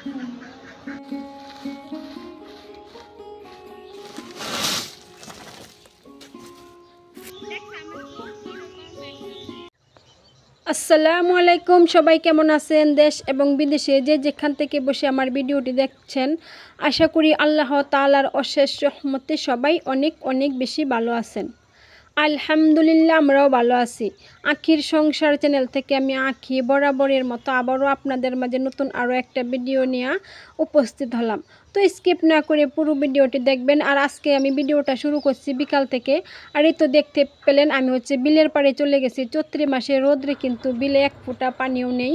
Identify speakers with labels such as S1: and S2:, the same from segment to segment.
S1: আসসালামু আলাইকুম, সবাই কেমন আছেন? দেশ এবং বিদেশে যে যেখান থেকে বসে আমার ভিডিওটি দেখছেন, আশা করি আল্লাহ তাআলার অশেষ রহমতে সবাই অনেক অনেক বেশি ভালো আছেন। আলহামদুলিল্লাহ, আমরাও ভালো আছি। আখির সংসার চ্যানেল থেকে আমি আঁখি বরাবরের মতো আবারও আপনাদের মাঝে নতুন আরও একটা ভিডিও নিয়ে উপস্থিত হলাম। তো স্কিপ না করে পুরো ভিডিওটি দেখবেন। আর আজকে আমি ভিডিওটা শুরু করছি বিকাল থেকে। আর এই তো দেখতে পেলেন, আমি হচ্ছে বিলের পাড়ে চলে গেছি। চৈত্রি মাসে রোদ্রে কিন্তু বিলে এক ফোঁটা পানিও নেই।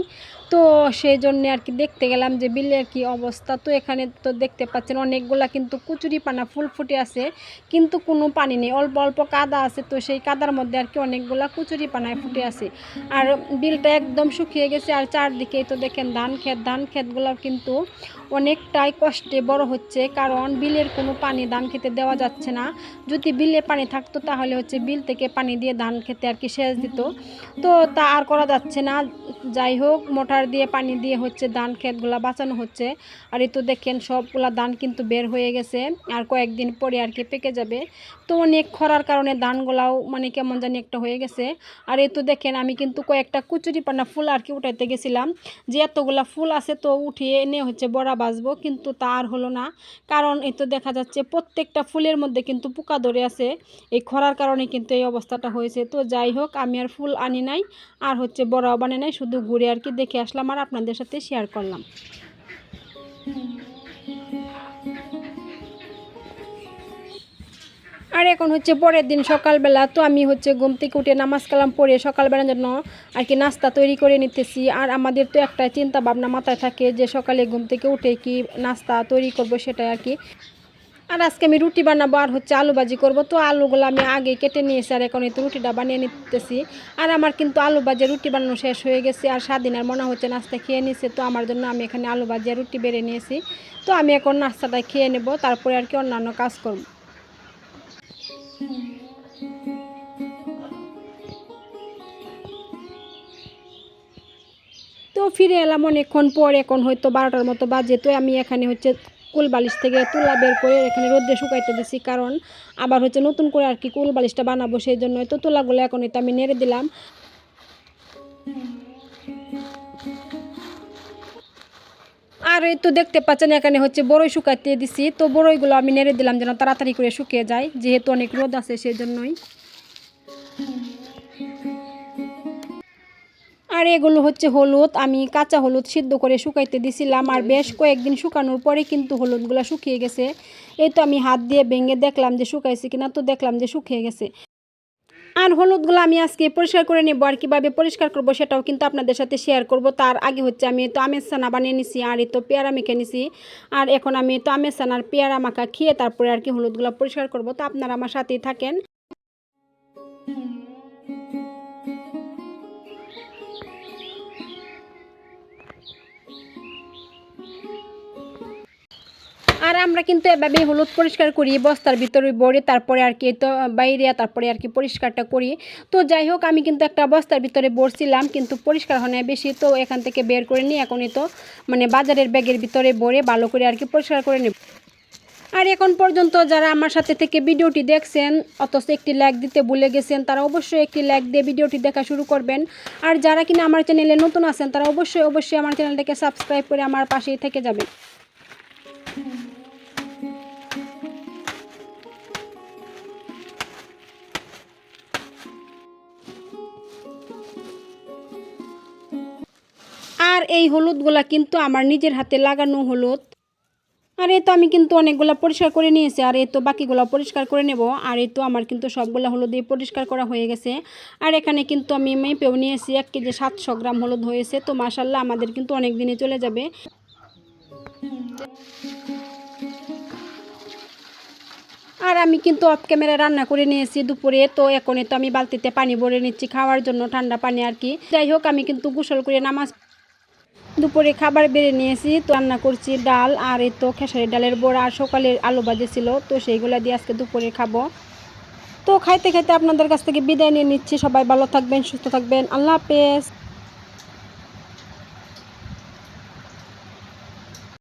S1: তো সেই জন্যে আর কি দেখতে গেলাম যে বিলের কি অবস্থা। তো এখানে তো দেখতে পাচ্ছেন, অনেকগুলা কিন্তু কুচুরি পানা ফুল ফুটে আছে, কিন্তু কোনো পানি নেই। অল্প অল্প কাদা আছে, তো সেই কাদার মধ্যে আর কি অনেকগুলা কুচুরি পানায় ফুটে আছে। আর বিলটা একদম শুকিয়ে গেছে। আর চারদিকেই তো দেখেন ধান ক্ষেত। ধান ক্ষেতগুলো কিন্তু অনেকটাই কষ্টে বড় হচ্ছে, কারণ বিলের কোনো পানি ধান খেতে দেওয়া যাচ্ছে না। যদি বিলে পানি থাকতো তাহলে হচ্ছে বিল থেকে পানি দিয়ে ধান খেতে আর কি সেচ দিত। তো তা আর করা যাচ্ছে না। যাই হোক, মোটর দিয়ে পানি দিয়ে হচ্ছে ধান ক্ষেতগুলা বাঁচানো হচ্ছে। আর এই তো দেখেন সবগুলা ধান কিন্তু বের হয়ে গেছে। আর কয়েকদিন পরে আর কি পেকে যাবে। তো অনেক খরার কারণে ধানগুলাও মানে কেমন জানি একটা হয়ে গেছে। আর এই তো দেখেন, আমি কিন্তু কয়েকটা কুচুরি পানা ফুল আর কি উঠাইতে গেছিলাম। যে এতগুলা ফুল আছে তো উঠিয়ে এনে হচ্ছে বড়া বাজবো কিন্তু তা আর হলো না। কারণ এই তো দেখা যাচ্ছে প্রত্যেকটা ফুলের মধ্যে কিন্তু পোকা ধরে আছে। এই খরার কারণে কিন্তু এই অবস্থাটা হয়েছে। তো যাই হোক, আমি আর ফুল আনি নাই, আর হচ্ছে বড়াও বানি নাই, শুধু ঘুরে আর কি দেখে আসলাম আর আপনাদের সাথে শেয়ার করলাম। আর এখন হচ্ছে পরের দিন সকালবেলা তো আমি হচ্ছে ঘুম থেকে উঠে নামাজ কালাম পড়ে সকালবেলার জন্য আর কি নাস্তা তৈরি করে নিতেছি। আর আমাদের তো একটা চিন্তা ভাবনা মাথায় থাকে যে সকালে ঘুম থেকে উঠে কি নাস্তা তৈরি করব সেটাই আর কি। আর আজকে আমি রুটি বানাবো আর হচ্ছে আলু ভাজি করব। তো আলুগুলো আমি আগে কেটে নিয়েছি আর এখন এই তো রুটিটা বানিয়ে নিতেছি। আর আমার কিন্তু আলু ভাজি রুটি বানানো শেষ হয়ে গেছে আর স্বাধীন আর মনে হচ্ছে নাস্তা খেয়ে নিছে। তো আমার জন্য আমি এখানে আলু ভাজি রুটি বেড়ে নিয়েছি। তো আমি এখন নাস্তাটা খেয়ে নেব, তারপরে আর কি অন্যান্য কাজ করব। তো ফিরে এলাম অনেকক্ষণ পর, এখন হয়তো বারোটার মতো বাজে। তো আমি এখানে হচ্ছে কুল বালিশ থেকে তুলা বের করে এখানে রোদ্রে শুকাইতে দিছি, কারণ আবার হচ্ছে নতুন করে আর কি কুল বালিশটা বানাবো সেই জন্য তো তুলাগুলো এখন হয়তো আমি নেড়ে দিলাম। আর এই তো দেখতে পাচ্ছেন, এখানে হচ্ছে বড়ই শুকাইতে দিছি। তো বড়ইগুলো আমি নেড়ে দিলাম যেন তাড়াতাড়ি করে শুকিয়ে যায়, যেহেতু অনেক রোদ আছে সেই জন্যই আর এগুলো হচ্ছে হলুদ, আমি কাঁচা হলুদ সিদ্ধ করে শুকাইতে দিছিলাম, আর বেশ কয়েকদিন শুকানোর পরে কিন্তু হলুদগুলো শুকিয়ে গেছে। এই তো আমি হাত দিয়ে ভেঙে দেখলাম যে শুকাইছে কিনা, তো দেখলাম যে শুকিয়ে গেছে। আর হলুদগুলো আমি আজকে পরিষ্কার করে নেব আর কীভাবে পরিষ্কার করব সেটাও কিন্তু আপনাদের সাথে শেয়ার করব। তার আগে হচ্ছে আমি তো আমের সানা বানিয়ে নিছি আর এই তো পেয়ারা মেখে নিছি। আর এখন আমি তো আমের সানার পেয়ারা মাখা খেয়ে তারপরে আর কি হলুদগুলো পরিষ্কার করব। তো আপনারা আমার সাথেই থাকেন। আর আমরা কিন্তু এভাবে হলুদ পরিষ্কার করি, বস্তার ভিতরে ভরে তারপরে আর কি তো বাইরে তারপরে আর কি পরিষ্কারটা করি। তো যাই হোক, আমি কিন্তু একটা বস্তার ভিতরে ভরছিলাম, কিন্তু পরিষ্কার হয় না বেশি, তো এখান থেকে বের করে নিই এখনই তো মানে বাজারের ব্যাগের ভিতরে ভরে ভালো করে আর কি পরিষ্কার করে নেব। আর এখন পর্যন্ত যারা আমার সাথে থেকে ভিডিওটি দেখছেন, অথচ একটি লাইক দিতে ভুলে গেছেন, তারা অবশ্যই একটি লাইক দিয়ে ভিডিওটি দেখা শুরু করবেন। আর যারা কিনা আমার চ্যানেলে নতুন আছেন, তারা অবশ্যই অবশ্যই আমার চ্যানেলটাকে সাবস্ক্রাইব করে আমার পাশেই থেকে যাবেন। আর এই হলুদগুলা কিন্তু আমার নিজের হাতে লাগানো হলুদ। আর এ তো আমি কিন্তু অনেকগুলো পরিষ্কার করে নিয়েছি, আর এ তো বাকিগুলো পরিষ্কার করে নেব। আর এই তো আমার কিন্তু সবগুলো হলুদ দিয়ে পরিষ্কার করা হয়ে গেছে। আর এখানে কিন্তু আমি মেপেও নিয়েছি, এক কেজি সাতশো গ্রাম হলুদ হয়েছে। তো মাসাল্লাহ আমাদের কিন্তু অনেক দিনে চলে যাবে। আর আমি কিন্তু অফ ক্যামেরা রান্না করে নিয়েছি দুপুরে। তো এখন তো আমি বালতিতে পানি ভরে নিচ্ছি খাওয়ার জন্য, ঠান্ডা পানি আর কি। যাই হোক, আমি কিন্তু গোসল করে নামাজ দুপুরে খাবার বেড়ে নিয়েছি, তো রান্না করছি ডাল আর এই তো খেসারি ডালের বড়া আর সকালের আলু ভাজি ছিল, তো সেইগুলো দিয়ে আজকে দুপুরে খাব। তো খাইতে খাইতে আপনাদের কাছ থেকে বিদায় নিয়ে নিচ্ছি, সবাই ভালো থাকবেন, সুস্থ থাকবেন, আল্লাহ হাফেজ।